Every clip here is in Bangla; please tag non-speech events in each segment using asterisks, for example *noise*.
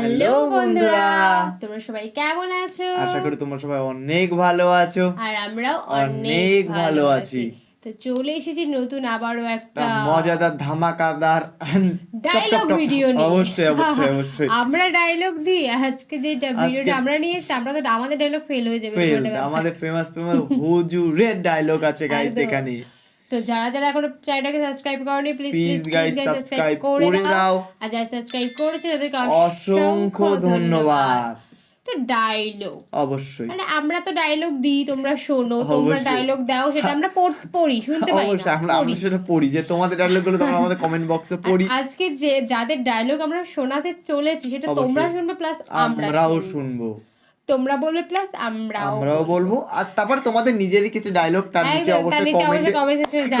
হ্যালো বন্ধুরা। তোমরা সবাই কেমন আছো? আশা করি তোমরা সবাই অনেক ভালো আছো। আর আমরাও অনেক ভালো আছি। তো চলে এসেছি নতুন আবারও একটা মজাদার ধামাকাদার ডায়লগ ভিডিও নিয়ে। অবশ্যই অবশ্যই *laughs* অবশ্যই। আমরা ডায়লগ দিই। আজকে যে ভিডিওটা আমরা নিয়ে এসেছি আমরা তো আমাদের ডায়লগ ফেল হয়ে যাবে। আমাদের ফেমাস ফেমাস হুজুরের ডায়লগ আছে গাইস এখানে তো যারা যারা এখনও চ্যানেলটাকে সাবস্ক্রাইব করনি প্লিজ প্লিজ গাইস সাবস্ক্রাইব করে দাও। আর যারা সাবস্ক্রাইব করেছ তাদেরকে অসংখ্য ধন্যবাদ। তো ডায়লগ অবশ্যই। মানে আমরা তো ডায়লগ দিই তোমরা শোনো তোমরা ডায়লগ দাও সেটা আমরা পড়- শুনতে পাই অবশ্যই না আমরা। আমরা সেটা পড়ি যে তোমাদের ডায়লগগুলো তোমরা আমাদের কমেন্ট বক্সে পড়ি। আজকে যে যাদের ডায়লগ আমরা শোনাতে চলেছি সেটা। তোমরা শুনবে প্লাস আমরাও শুনব। তোমরা বলবে প্লাস আমরাও আমরাও বলব। আর তারপর তোমাদের নিজেরই কিছু ডায়লগ তার নিচে অবশ্যই কমেন্টে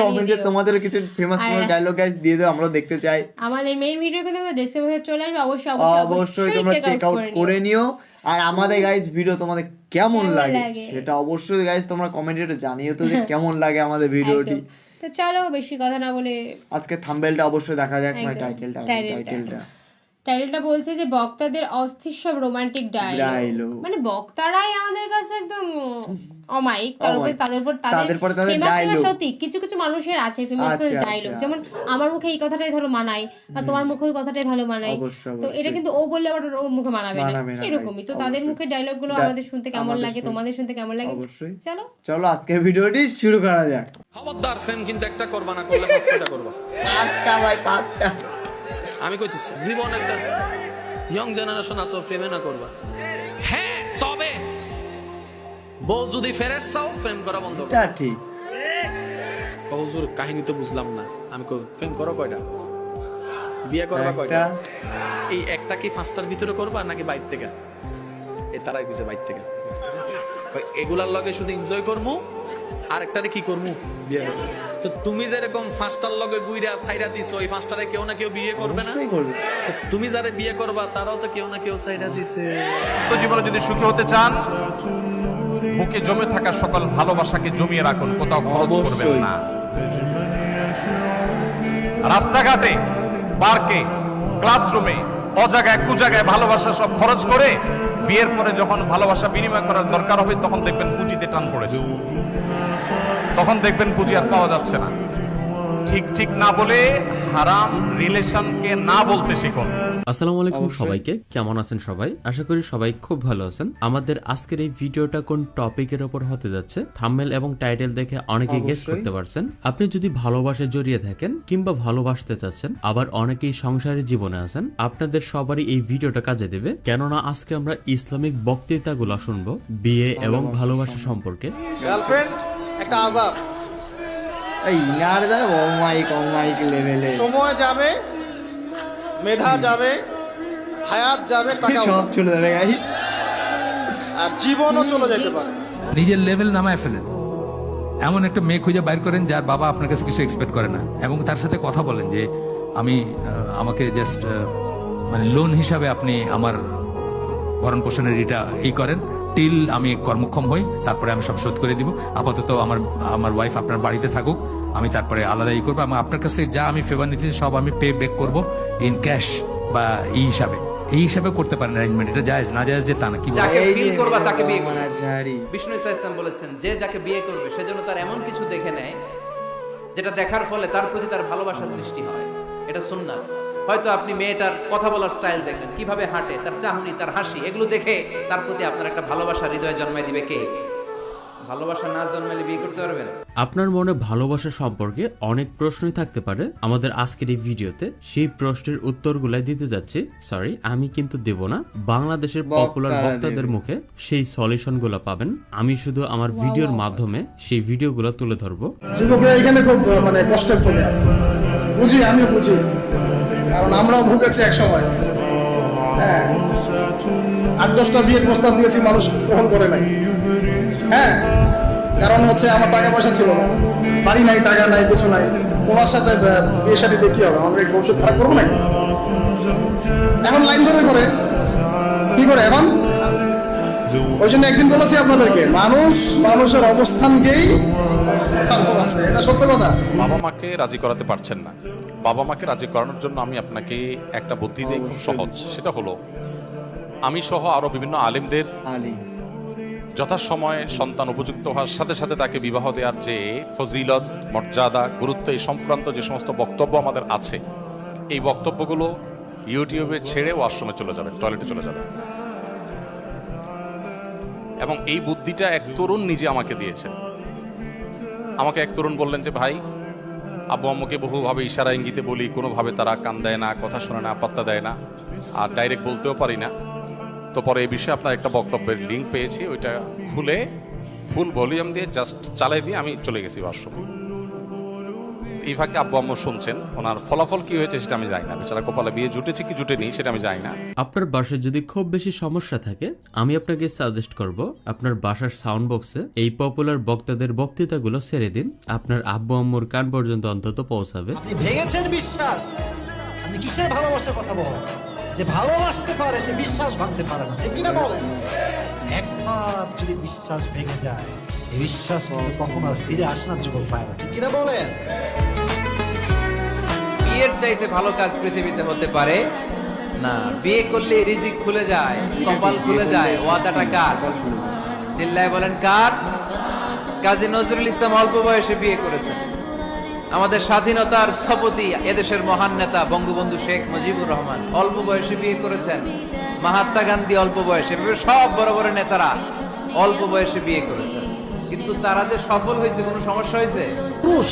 কমেন্টে তোমাদের কিছু ফেমাস ফেমাস ডায়লগ গাইস দিয়ে দাও আমরা দেখতে চাই। আমাদের মেইন ভিডিও কিন্তু ডেসক্রিপশনে চলে আসবে অবশ্যই অবশ্যই তোমরা চেক আউট করে নিও। আর আমাদের গাইস ভিডিও তোমাদের কেমন লাগে? সেটা অবশ্যই গাইস তোমরা কমেন্টে জানিও তো যে কেমন লাগে আমাদের ভিডিওটি তো চলো বেশি কথা না বলে আজকে থাম্বেলটা অবশ্যই দেখা যাক মানে টাইটেলটা টাইটেলটা টাইটেলটা বলছে যে বক্তাদের অস্থির সব রোমান্টিক ডায়লগ মানে বক্তারাই আমাদের কাছে একদম অমায়িক তার উপর তাদের উপর তাদের। সত্যি কিছু কিছু মানুষের আছে ফেমাস আছে, ডায়লগ যেমন আমার মুখে এই কথাটাই ধরো মানায় আর তোমার মুখে ওই কথাটাই ভালো মানায়। তো এটা কিন্তু ও বললে আবার ওর মুখে মানাবে না। এরকমই। তো তাদের মুখে ডায়লগগুলো আমাদের শুনতে কেমন লাগে তোমাদের শুনতে কেমন লাগে? অবশ্যই। চলো। চলো আজকের ভিডিওটি শুরু করা যাক। খবরদার ফ্রেম কিন্তু একটা করবা না করলে পাঁচশোটা করবা। পাঁচটা ভাই পাঁচটা। আমি কইতেছি জীবন একটা ইয়ং জেনারেশন আসো ফ্রেমে না করবা। হ্যাঁ তবে বউ যদি ফেরের চাও ফ্রেম করা বন্ধ। এটা ঠিক। হুজুর কাহিনী তো বুঝলাম না। আমি কই ফ্রেম করো কয়টা? বিয়ে করবা কয়টা? এই একটা কি পাঁচটার ভিতরে করবা নাকি বাইর থেকে? এ তারাই বুঝে বাইর থেকে। এগুলার লগে শুধু এনজয় করমু আর একটারে কি করমু? বিয়ে। করব তো তুমি যেরকম পাঁচটার লগে গুইরা সাইরা দিছো ওই পাঁচটারে কেউ না কেউ বিয়ে করবে না? করবে। তুমি যারা বিয়ে করবা তারাও তো কেউ না কেউ সাইরা দিছে। তো জীবনে যদি সুখী হতে চান বুকে জমে থাকা সকল ভালোবাসাকে জমিয়ে রাখুন কোথাও খরচ করবেন না। রাস্তাঘাটে পার্কে ক্লাসরুমে অজায়গায় কুজায়গায় ভালোবাসা সব খরচ করে বিয়ের পরে যখন ভালোবাসা বিনিময় করার দরকার হবে, তখন দেখবেন পুঁজিতে টান পড়েছে। তখন দেখবেন পুঁজি আর পাওয়া যাচ্ছে না। ঠিক ঠিক না বলে হারাম রিলেশনকে না বলতে শিখুন আসসালামু আলাইকুম সবাইকে কেমন আছেন সবাই? আশা করি সবাই খুব ভালো আছেন। আমাদের আজকের এই ভিডিওটা কোন টপিকের উপর হতে যাচ্ছে থাম্বনেল এবং টাইটেল দেখে অনেকে গেস করতে পারছেন। আপনি যদি ভালোবাসায় জড়িয়ে থাকেন কিংবা ভালোবাসতে চাচ্ছেন আবার অনেকেই সংসারের জীবনে আছেন আপনাদের সবারই এই ভিডিওটা কাজে দেবে। কেননা আজকে আমরা ইসলামিক বক্তৃতাগুলো শুনব বিয়ে এবং ভালোবাসা সম্পর্কে। গার্লফ্রেন্ড একটা আজাব। অমাইক অমাইক লেভেলে সময় যাবে মেধা যাবে হায়াত যাবে টাকা সব চলে যাবে গাই আর জীবনও চলে যেতে পারে। নিজের লেভেল নামায় ফেলেন। এমন একটা মেয়ে খুঁজে বাইর করেন যার বাবা আপনার কাছে কিছু এক্সপেক্ট করে না। এবং তার সাথে কথা বলেন যে আমি আমাকে জাস্ট মানে লোন হিসাবে আপনি আমার ভরণ পোষণের এটা এই করেন। টিল আমি কর্মক্ষম হই তারপরে আমি সব শোধ করে দিব। আপাতত আমার আমার ওয়াইফ আপনার বাড়িতে থাকুক আমি তারপরে আলাদা ই করব। আমি আপনার কাছ যা আমি ফেভার নিতে সব আমি পে ব্যাক করব ইন ক্যাশ বা এই হিসাবে। এই হিসাবে করতে পারেন অ্যারেঞ্জমেন্ট এটা জায়েজ না জায়েজ যে তা না কি যাকে ফিল করবা তাকে বিয়ে করবে। বিষ্ণু ইসা ইসলাম বলেছেন যে যাকে বিয়ে করবে সেজন্য তার এমন কিছু দেখে নেয় যেটা দেখার ফলে তার প্রতি তার ভালোবাসা সৃষ্টি হয়। এটা সুন্নাত। হয়তো আপনি মেয়েটার কথা বলার স্টাইল দেখলেন কীভাবে হাঁটে তার চাহনি তার হাসি এগুলো দেখে তার প্রতি আপনার একটা ভালোবাসা হৃদয় জন্মায় দিবে কে? ভালোবাসা না জন্মালে বিয়ে করতে পারবেন? আপনার মনে ভালোবাসা সম্পর্কে অনেক প্রশ্নই থাকতে পারে। আমাদের আজকের এই ভিডিওতে সেই প্রশ্নের উত্তরগুলাই দিতে যাচ্ছি। সরি আমি কিন্তু দেব না। বাংলাদেশের পপুলার বক্তাদের মুখে সেই সলিউশনগুলো পাবেন। আমি শুধু আমার ভিডিওর মাধ্যমে সেই ভিডিওগুলো তুলে ধরবো। যুবকরা এখানে খুব মানে কষ্টে ভোগে বুঝি? আমিও বুঝি। কারণ আমরাও ভুগেছি এক সময়। হ্যাঁ। আট দশটা বিয়ের প্রস্তাব দিয়েছি, মানুষ গ্রহণ করে নাই। হ্যাঁ। কারণ হচ্ছে আমার টাকা পয়সা ছিল না। বাড়ি নাই, টাকা নাই, কিছু নাই। তোমার সাথে বিয়ে দিয়ে কি হবে? আমরা ভবিষ্যৎ খারাপ করব নাকি? এখন লাইন ধরে করে। কি করে এখন? ওই জন্য একদিন বলেছি আপনাদেরকে, মানুষ মানুষের অবস্থানকেই এটা সত্য কথা। বাবা মাকে রাজি করাতে পারছেন না। বাবা মাকে রাজি করানোর জন্য আমি আপনাকে একটা বুদ্ধি দিই খুব সহজ। সেটা হলো আমি সহ আরও বিভিন্ন আলেমদের আলী যথাসময়ে সন্তান উপযুক্ত হওয়ার সাথে সাথে তাকে বিবাহ দেওয়ার যে ফজিলত মর্যাদা গুরুত্ব এই সংক্রান্ত যে সমস্ত বক্তব্য আমাদের আছে এই বক্তব্যগুলো ইউটিউবে ছেড়ে ওয়াশরুমে চলে যাবে টয়লেটে চলে যাবে এবং এই বুদ্ধিটা এক তরুণ নিজে আমাকে দিয়েছেন। আমাকে এক তরুণ বললেন যে ভাই আব্বু আম্মুকে বহুভাবে ইশারা ইঙ্গিতে বলি, কোনোভাবে তারা কান দেয় না, কথা শোনে না, পাত্তা দেয় না, আর ডাইরেক্ট বলতেও পারি না। তো পরে এই বিষয়ে আপনার একটা বক্তব্যের লিঙ্ক পেয়েছি, ওইটা খুলে ফুল ভলিউম দিয়ে জাস্ট চালাই দিয়ে আমি চলে গেছি ওয়াশরুমে এই ফাঁকে আব্বু আম্মু শুনছেন ওনার ফলাফল কি হয়েছে সেটা আমি জানি না। বেচারা কপালে বিয়ে জুটেছে কি জুটেনি সেটা আমি জানি না। আপনার বাসায় যদি খুব বেশি সমস্যা থাকে আমি আপনাকে সাজেস্ট করব আপনার বাসার সাউন্ড বক্সে এই পপুলার বক্তাদের বক্তৃতাগুলো ছেড়ে দিন। আপনার আব্বু আম্মুর কান পর্যন্ত অন্তত পৌঁছাবে। আপনি ভেঙেছেন বিশ্বাস। আপনি কিসের ভালোবাসার কথা বলেন? যে ভালোবাসতে পারে সে বিশ্বাস ভাঙতে পারে না। ঠিক কিনা বলেন? একবার যদি বিশ্বাস ভেঙে যায় এই বিশ্বাস কখনো আর ফিরে আসে না যুবক ভাইরা। ঠিক কিনা বলেন? বিয়ের চাইতে ভালো কাজ পৃথিবীতে হতে পারে? না, বিয়ে করলে রিজিক খুলে যায়, কপাল খুলে যায়, ওয়াদাটা কার? চিল্লায় বলেন কার? কাজী নজরুল ইসলাম অল্প বয়সে বিয়ে করেছেন। আমাদের স্বাধীনতার স্থপতি এদেশের মহান নেতা বঙ্গবন্ধু শেখ মুজিবুর রহমান অল্প বয়সে বিয়ে করেছেন। মহাত্মা গান্ধী অল্প বয়সে সব বড় বড় নেতারা অল্প বয়সে বিয়ে করেছেন। কিন্তু তারা যে সফল হয়েছে, কোনো সমস্যা হয়েছে? পুরুষ,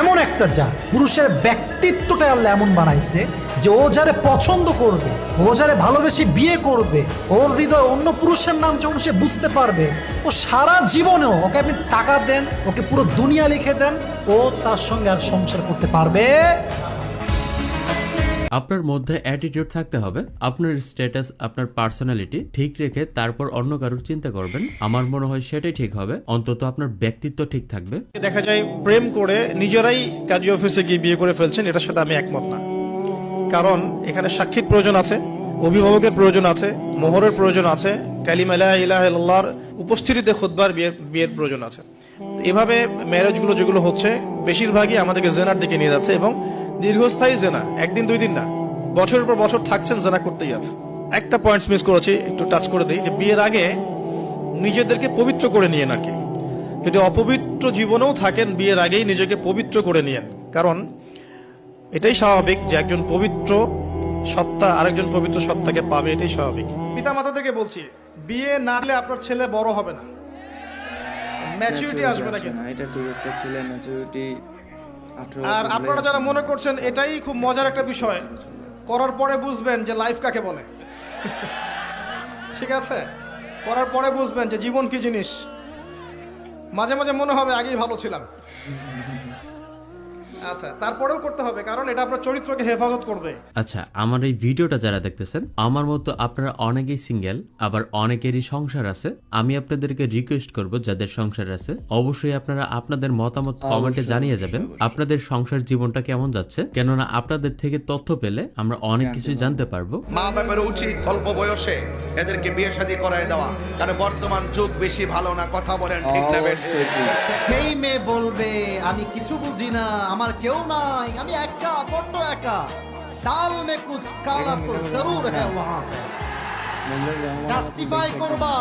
এমন একটা যা, পুরুষের ব্যক্তিত্বটা আল্লাহ এমন বানাইছে যে ও যারে পছন্দ করবে, ও যারে ভালোবেসে বিয়ে করবে, ওর হৃদয় অন্য পুরুষের নাম যখন সে বুঝতে পারবে, ও সারা জীবনেও ওকে আপনি টাকা দেন, ওকে পুরো দুনিয়া লিখে দেন, ও তার সঙ্গে আর সংসার করতে পারবে আপনার মধ্যে অ্যাটিটিউড থাকতে হবে, আপনার স্ট্যাটাস আপনার পার্সোনালিটি ঠিক রেখে তারপর অন্য কারোর চিন্তা করবেন। আমার মনে হয় সেটাই ঠিক হবে, অন্তত আপনার ব্যক্তিত্ব ঠিক থাকবে। দেখা যায় প্রেম করে নিজেরাই কাজী অফিসে গিয়ে বিয়ে করে ফেলছেন, এটার সাথে আমি একমত না। কারণ এখানে সাক্ষীর প্রয়োজন আছে, অভিভাবকের প্রয়োজন আছে, মোহরের প্রয়োজন আছে কালিমালা ইলাহার উপস্থিতিতে খুদ্বার বিয়ের বিয়ের প্রয়োজন আছে। এভাবে ম্যারেজগুলো যেগুলো হচ্ছে, বেশিরভাগই আমাদেরকে জেনার দিকে নিয়ে যাচ্ছে এবং দীর্ঘস্থায়ী জেনা একদিন দুই দিন না। বছরের পর বছর থাকছেন জেনা করতেই আছে। একটা পয়েন্টস মিস করেছি একটু টাচ করে দিই যে বিয়ের আগে নিজেদেরকে পবিত্র করে নিয়েন আর কি? যদি অপবিত্র জীবনেও থাকেন বিয়ের আগেই নিজেকে পবিত্র করে নিয়েন। কারণ এটাই স্বাভাবিক যে একজন পবিত্র সত্তা আরেকজন পবিত্র সত্তাকে পাবে এটাই স্বাভাবিক। পিতা মাতা থেকে বলছি বিয়ে না হলে আপনার ছেলে বড় হবে না। ম্যাচুরিটি আসবে না এটা ঠিক একটা ছেলে ম্যাচুরিটি আর আপনারা যারা মনে করছেন এটাই খুব মজার একটা বিষয় করার পরে বুঝবেন যে লাইফ কাকে বলে। *laughs* ঠিক আছে? করার পরে বুঝবেন যে জীবন কি জিনিস। মাঝে মাঝে মনে হবে আগেই ভালো ছিলাম। *laughs* আচ্ছা তারপরেও করতে হবে কারণ এটা আপনার চরিত্রকে হেফাজত করবে। আচ্ছা আমার এই ভিডিওটা যারা দেখতেছেন আমার মতো আপনারা অনেকেই সিঙ্গেল আবার অনেকেরই সংসার আছে। আমি আপনাদেরকে রিকোয়েস্ট করব যাদের সংসার আছে অবশ্যই আপনারা আপনাদের মতামত কমেন্টে জানিয়ে যাবেন। আপনাদের সংসার জীবনটা কেমন যাচ্ছে কেননা আপনাদের থেকে তথ্য পেলে আমরা অনেক কিছুই জানতে পারব। মা বাবার উচিত অল্প বয়সে এদেরকে বিয়ে শাদী করায় দেওয়া কারণ বর্তমান যুগ বেশি ভালো না কথা বলেন ঠিক না বেশ। যেই মেয়ে বলবে আমি কিছু বুঝি না আমার কেউ নাই। আমি একা বড্ড একা। ডাল মে কুছ কালা তো জরুর হ্যাঁ জাস্টিফাই করবা।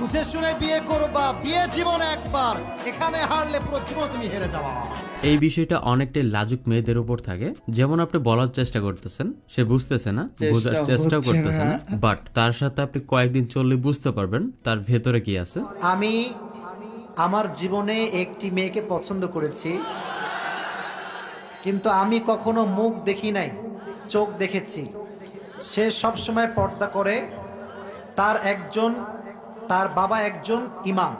বুঝে শুনে বিয়ে করবা। বিয়ে জীবন একবার। এখানে হারলে পুরো জীবন তুমি হেরে যাওয়া। এই বিষয়টা অনেকটাই লাজুক মেয়েদের উপর থাকে। যেমন আপনি বলার চেষ্টা করতেছেন সে বুঝতেছে না বোঝার চেষ্টাও করতেছে। না। বাট তার সাথে আপনি কয়েকদিন চললে বুঝতে পারবেন তার ভেতরে কি আছে। আমি আমার জীবনে একটি মেয়েকে পছন্দ করেছি। কিন্তু আমি কখনো মুখ দেখি নাই, চোখ দেখেছি। সে সব সময় পর্দা করে, তার একজন, তার বাবা একজন ইমাম।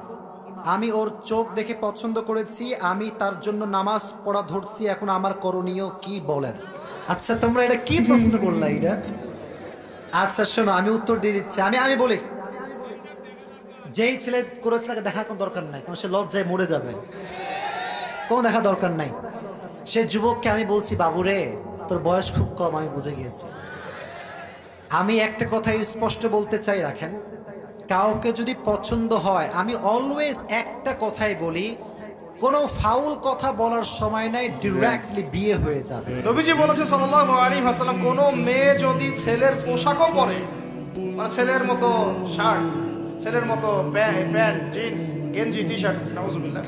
আমি ওর চোখ দেখে পছন্দ করেছি, আমি তার জন্য নামাজ পড়া ধরছি, এখন আমার করণীয় কি বলেন? আচ্ছা তোমরা এটা কি প্রশ্ন করলা এটা? আচ্ছা শোনো, আমি উত্তর দিয়ে দিচ্ছি। আমি আমি বলি, যেই ছেলে করেছে তাকে দেখার কোনো দরকার নাই, কারণ সে লজ্জায় মরে যাবে। কোনো দেখা দরকার নাই। সে যুবককে আমি বলছি, বাবুরে, তোর বয়স খুব কম, আমি বুঝে গিয়েছি। আমি একটা কথাই স্পষ্ট বলতে চাই, রাখেন। কাউকে যদি পছন্দ হয়, আমি অলওয়েজ একটা কথাই বলি, কোনো ফাউল কথা বলার সময় নাই ডিরেক্টলি বিয়ে হয়ে যাবে। নবীজি বলেছে সাল্লাল্লাহু আলাইহি ওয়াসাল্লাম, কোন মেয়ে যদি ছেলের পোশাকও পরে মানে ছেলের মতো শার্ট, ছেলের মতো প্যান্ট জিন্স, গেঞ্জি টি শার্ট নাউজুবিল্লাহ।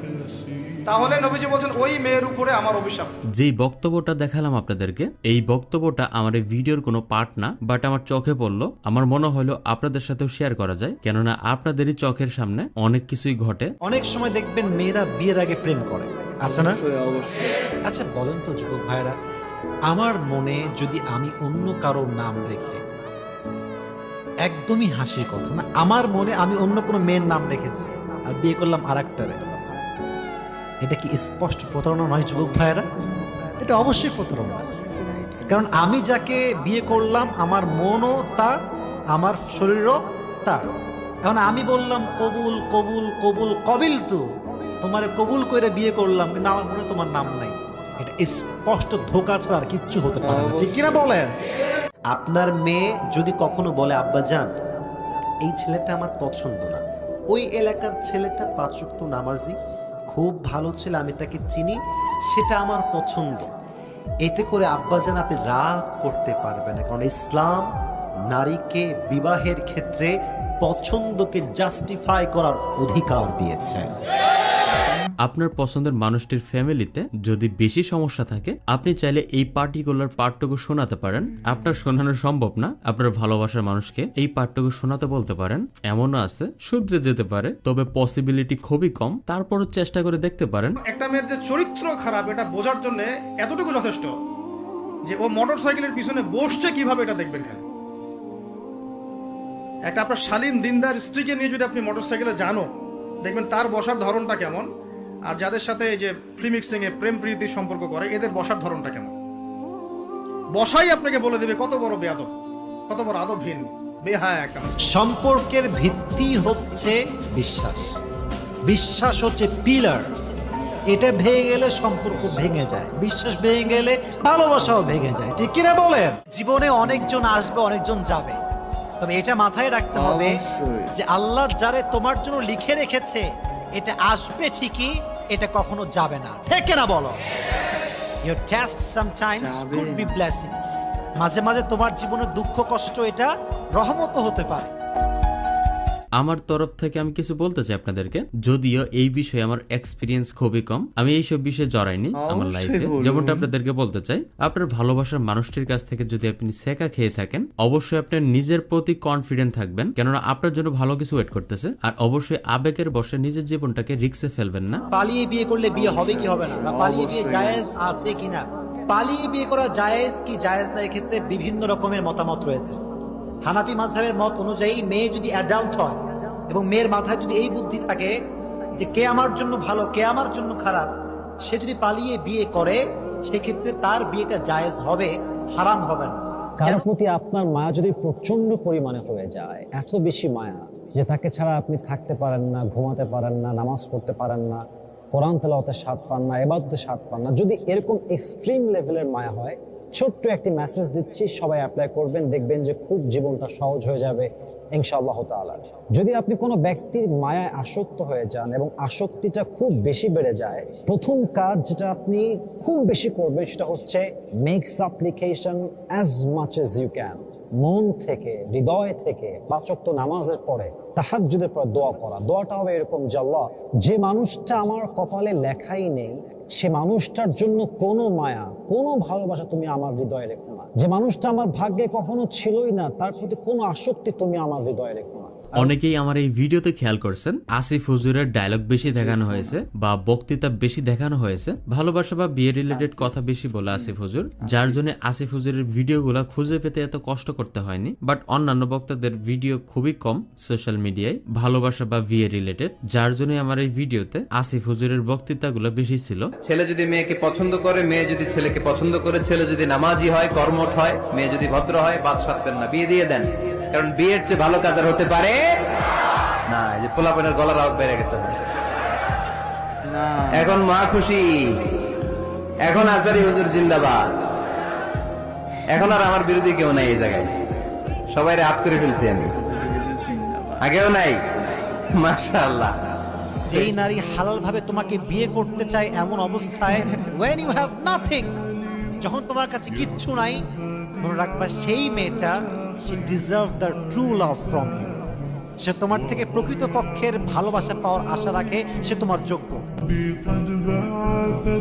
তাহলে নবীজি বলছেন ওই মেয়ের উপরে আমার অভিশাপ। যেই বক্তব্যটা দেখালাম আপনাদেরকে এই বক্তব্যটা আমার এই ভিডিওর কোনো পার্ট না বাট আমার চোখে পড়ল। আমার মনে হলো আপনাদের সাথেও শেয়ার করা যায় কেননা আপনাদেরই চোখের সামনে অনেক কিছুই ঘটে। অনেক সময় দেখবেন মেয়েরা বিয়ের আগে প্রেম করে। আছে না? আচ্ছা বলেন তো যুবক ভাইরা আমার মনে যদি আমি অন্য কারও নাম রেখে একদমই হাসির কথা না আমার মনে আমি অন্য কোনো মেয়ের নাম রেখেছি আর বিয়ে করলাম আর একটারে এটা কি স্পষ্ট প্রতারণা নয়, যুবক ভাইয়েরা? এটা অবশ্যই প্রতারণা। কারণ আমি যাকে বিয়ে করলাম, আমার মনও তার, আমার শরীরও তার। এখন আমি বললাম, কবুল কবুল কবুল, কবিল তো। তোমার কবুল করে বিয়ে করলাম, কিন্তু আমার মনে তোমার নাম নাই। এটা স্পষ্ট ধোকা ছাড়া আর কিচ্ছু হতে পারে না। ঠিক কিনা বলে আপনার মেয়ে যদি কখনো বলে, আব্বা যান, এই ছেলেটা আমার পছন্দ না। ওই এলাকার ছেলেটা পাঁচক্ত নামাজি খুব ভালো ছেলে, আমি তাকে চিনি, সেটা আমার পছন্দ। এতে করে আব্বাজান আপনি রাগ করতে পারবেন না, কারণ ইসলাম নারীকে বিবাহের ক্ষেত্রে পছন্দকে জাস্টিফাই করার অধিকার দিয়েছে। আপনার পছন্দের মানুষটির ফ্যামিলিতে যদি বেশি সমস্যা থাকে, আপনি চাইলে এই পার্টিকুলার পার্টটুকু শোনাতে পারেন। আপনার শোনানো সম্ভব না। আপনার ভালোবাসার মানুষকে এই পার্টটুকু শোনাতে বলতে পারেন। এমনও আছে, শুধরে যেতে পারে, তবে পসিবিলিটি খুবই কম। তারপরও চেষ্টা করে দেখতে পারেন। একটা মেয়ের যে চরিত্র খারাপ, এটা বোঝার জন্য এতটুকু যথেষ্ট যে ও মোটর সাইকেলের পিছনে বসছে কীভাবে এটা দেখবেন খালি। একটা আপনার শালীন, দিনদার স্ত্রীকে নিয়ে যদি আপনি মোটর সাইকেলে জানো, দেখবেন তার বসার ধরনটা কেমন। আর যাদের সাথে এই যে ফ্রি মিক্সিং এ প্রেম প্রীতির সম্পর্ক করে এদের বসার ধরনটা কেমন? বসাই আপনাকে বলে দেবে কত বড় বেয়াদব কত বড় আদবহীন বেহায়া একটা সম্পর্কের ভিত্তি হচ্ছে বিশ্বাস। বিশ্বাস হচ্ছে পিলার এটা ভেঙে গেলে সম্পর্ক ভেঙে যায়। বিশ্বাস ভেঙে গেলে ভালোবাসাও ভেঙে যায়। ঠিক কিনা বলেন? জীবনে অনেকজন আসবে অনেকজন যাবে। তবে এটা মাথায় রাখতে হবে যে আল্লাহ যারে তোমার জন্য লিখে রেখেছে এটা আসবে ঠিকই এটা কখনো যাবে না। থেকে না বলো। Your taste sometimes. Could be blessing মাঝে মাঝে তোমার জীবনের দুঃখ কষ্ট এটা রহমত হতে পারে। আমার তরফ থেকে আমি কিছু বলতে চাই আপনাদেরকে। যদিও এই বিষয়ে আমার এক্সপিরিয়েন্স খুবই কম। আমি এইসব বিষয়ে জড়াইনি আমার অবশ্যই লাইফে যেমনটা আপনাদেরকে বলতে চাই আপনার ভালোবাসার মানুষটির কাছ থেকে যদি আপনি সেকা খেয়ে থাকেন অবশ্যই আপনার নিজের প্রতি কনফিডেন্ট থাকবেন। কেননা আপনার জন্য ভালো কিছু ওয়েট করতেছে। আর অবশ্যই আবেগের বসে নিজের জীবনটাকে রিক্সে ফেলবেন না। পালিয়ে বিয়ে করলে বিয়ে হবে কি হবে না? বা পালিয়ে বিয়ে। জায়েজ আছে কিনা? পালিয়ে বিয়ে করা জায়েজ কি জায়েজ না? এক্ষেত্রে বিভিন্ন রকমের মতামত রয়েছে। হানাফি মাযহাবের মত অনুযায়ী মেয়ে যদি অ্যাডাল্ট হয় এবং মেয়ের মাথায় যদি এই বুদ্ধি থাকে যে কে আমার জন্য ভালো, কে আমার জন্য খারাপ, সে যদি পালিয়ে বিয়ে করে, সেক্ষেত্রে তার বিয়েটা জায়েজ হবে, হারাম হবে না। কারোর প্রতি আপনার মায়া যদি প্রচণ্ড পরিমাণে হয়ে যায়, এত বেশি মায়া যে তাকে ছাড়া আপনি থাকতে পারেন না, ঘুমাতে পারেন না, নামাজ পড়তে পারেন না, কোরআন তেলাওয়াতে স্বাদ পান না এবাদতে স্বাদ পান না, যদি এরকম এক্সট্রিম লেভেলের মায়া হয় ছোট্ট একটি মেসেজ দিচ্ছি, সবাই অ্যাপ্লাই করবেন, দেখবেন যে খুব জীবনটা সহজ হয়ে যাবে ইনশাআল্লাহ তাআলা। যদি আপনি কোনো ব্যক্তির মায়ায় আসক্ত হয়ে যান এবং আসক্তিটা খুব বেশি বেড়ে যায়, প্রথম কাজ যেটা আপনি খুব বেশি করবেন সেটা হচ্ছে make supplication as much as you can মন থেকে, হৃদয় থেকে পাচক তো নামাজের পরে তাহাজ্জুদের পর দোয়া করা। দোয়াটা হবে এরকম যে যে মানুষটা আমার কপালে লেখাই নেই সে মানুষটার জন্য কোনো মায়া, কোনো ভালোবাসা তুমি আমার হৃদয়ে রেখো না। যে মানুষটা আমার ভাগ্যে কখনো ছিলই না, তার প্রতি কোনো আসক্তি তুমি আমার হৃদয়ে রেখো অনেকেই আমার এই ভিডিওতে খেয়াল করছেন, আসিফ হুজুরের ডায়লগ বেশি দেখানো হয়েছে বা বক্তৃতা বেশি দেখানো হয়েছে। ভালোবাসা বা বিয়ে রিলেটেড কথা বেশি বলে আসিফ হুজুর, যার জন্য আসিফ হুজুরের ভিডিওগুলো খুঁজে পেতে এত কষ্ট করতে হয়নি। বাট অন্যান্য বক্তাদের ভিডিও খুবই কম সোশ্যাল মিডিয়ায় ভালোবাসা বা বিয়ে রিলেটেড যার জন্য আমার এই ভিডিওতে আসিফ হুজুরের বক্তৃতাগুলো বেশি ছিল। ছেলে যদি মেয়েকে পছন্দ করে, মেয়ে যদি ছেলেকে পছন্দ করে, ছেলে যদি নামাজি হয়, কর্মঠ হয়, মেয়ে যদি ভদ্র হয় বাদ সাধবেন না, বিয়ে দিয়ে দেন। কারণ বিয়ের চেয়ে ভালো কাজ আর হতে পারে না এই যে পোলাপনের গলার আওয়াজ বেড়ে গেছে। এখন মা খুশি। এখন আজারি হুজুর জিন্দাবাদ। এখন আর আমার বিরোধী কেউ নাই এই জায়গায়। সবাই আপ করে ফেলছি আমি। আগেও নাই। মাশাআল্লাহ। যেই নারী হালাল ভাবে তোমাকে বিয়ে করতে চায় এমন অবস্থায় ওয়েন ইউ হ্যাভ নাথিং যখন তোমার কাছে কিচ্ছু নাই মনে রাখবা সেই মেয়েটা she deserve the true love from you সে তোমার থেকে প্রকৃতপক্ষের ভালোবাসা পাওয়ার আশা রাখে, সে তোমার যোগ্য।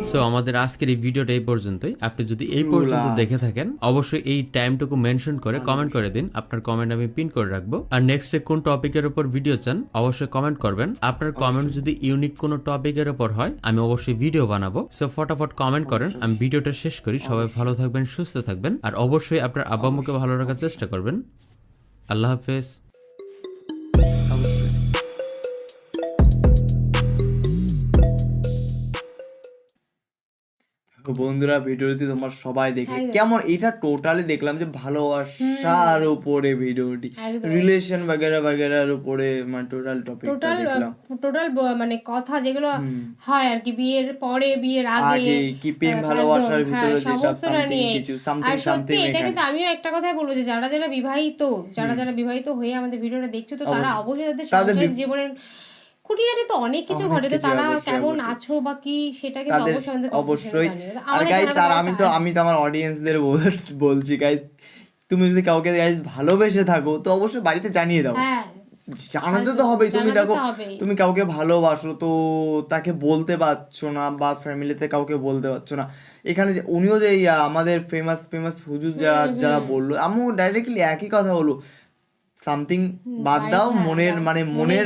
সো আমাদের আজকের এই ভিডিওটা এই পর্যন্তই। আপনি যদি এই পর্যন্ত দেখে থাকেন অবশ্যই এই টাইমটুকু মেনশন করে কমেন্ট করে দিন। আপনার কমেন্ট আমি পিন করে রাখব। আর নেক্সট কোন টপিকের উপর ভিডিও চান অবশ্যই কমেন্ট করবেন। আপনার কমেন্ট যদি ইউনিক কোনো টপিকের উপর হয় আমি অবশ্যই ভিডিও বানাবো। সো ফটাফট কমেন্ট করেন। আমি ভিডিওটা শেষ করি। সবাই ভালো থাকবেন সুস্থ থাকবেন। আর অবশ্যই আপনার আব্বা আম্মুকে ভালো রাখার চেষ্টা করবেন। আল্লাহ হাফেজ। তো বন্ধুরা ভিডিওটি তোমরা সবাই দেখলে কেমন? এটা টোটালি দেখলাম যে ভালোবাসার উপরে ভিডিওটি। রিলেশন বাগেরা বাগেরার উপরে মানে টোটাল টপিকটা টোটাল টোটাল মানে কথা যেগুলো হয় আর কি বিয়ের পরে বিয়ের আগে কি প্রেম ভালোবাসার হ্যাঁ, ভিতরে যেসব সামথিং কিছু সামথিং সামথিং এটা কিন্তু আমিও একটা কথাই বলব যে যারা যারা বিবাহিত যারা যারা বিবাহিত হয়ে আমাদের ভিডিওটা দেখছ তো তারা অবশ্যই। তাদের তাদের সংসার জীবনের খুঁটিনাটি তো অনেক কিছু ঘটে তো তারা কেমন আছো বা কি সেটা কিন্তু অবশ্যই। আমাদের অবশ্যই। আর জানার তার আমি তো আমি তো আমার অডিয়েন্সদের বলছি গাইজ তুমি যদি কাউকে গাইজ ভালোবেসে থাকো তো অবশ্যই বাড়িতে জানিয়ে দাও। হ্যাঁ জানাতে তো হবেই। তুমি দেখো তুমি কাউকে ভালোবাসো তো তাকে বলতে পারছ না বা ফ্যামিলিতে কাউকে বলতে পারছ না। এখানে যে উনিও যে আমাদের ফেমাস ফেমাস হুজুর যারা যারা বলল আমিও ডাইরেক্টলি একই কথা হলো সামথিং বাদ দাও হ্যাঁ, মনের মানে মনের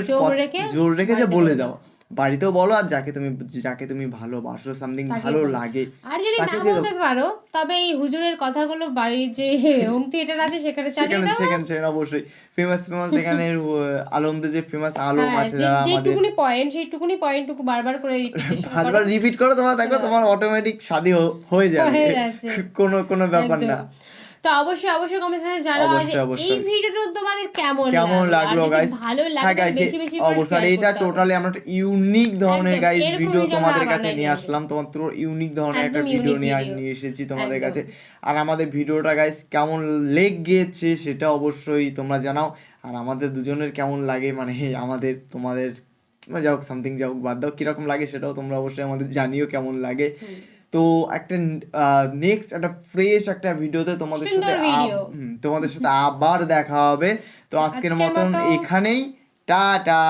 জোর রেখে যে বলে দাও। বাড়িতেও বলো আর যাকে তুমি যাকে তুমি ভালোবাসো সামথিং ভালো লাগে আর যদি না বলতে পারো তবে এই হুজুরের কথাগুলো বাড়ির যে হোম থিয়েটার আছে সেখানে চালিয়ে দাও সেখানে সেখানে অবশ্যই। ফেমাস ফেমাস এখানে *laughs* আলমদের যে ফেমাস আলম হ্যাঁ, আছে যে- যারা আমাদের যেটুকুনি পয়েন্ট সেইটুকুনি পয়েন্টটুকু বারবার করে। *laughs* বারবার রিপিট করো তোমার দেখো তোমার অটোমেটিক শাদি হয়ে যাবে। হয়ে। *laughs* কোনো কোনো ব্যাপার না। তো অবশ্যই অবশ্যই কমেন্ট সেকশনে জানাও যে। এই ভিডিওটা তোমাদের কেমন কেমন লাগল? গাইস ভালো লাগে হ্যাঁ বেশি বেশি অবশ্যই এটা টোটালি আমরা একটা ইউনিক ধরনের গাইস ভিডিও তোমাদের কাছে নিয়ে আসলাম। তোমার ইউনিক ধরনের একটা ভিডিও নিয়ে নিয়ে এসেছি তোমাদের কাছে। আর আমাদের ভিডিওটা গাইস কেমন লেগেছে সেটা অবশ্যই তোমরা জানাও। আর আমাদের দুজনের কেমন লাগে মানে আমাদের তোমাদের কিংবা যাই হোক সামথিং যাই হোক বাদ দাও কীরকম লাগে সেটাও তোমরা অবশ্যই আমাদের জানিও কেমন লাগে। তো একটা নেক্সট একটা ফ্রেশ একটা ভিডিওতে তোমাদের সাথে তোমাদের সাথে আবার দেখা হবে। তো আজকের মতন মতো- এখানেই টাটা।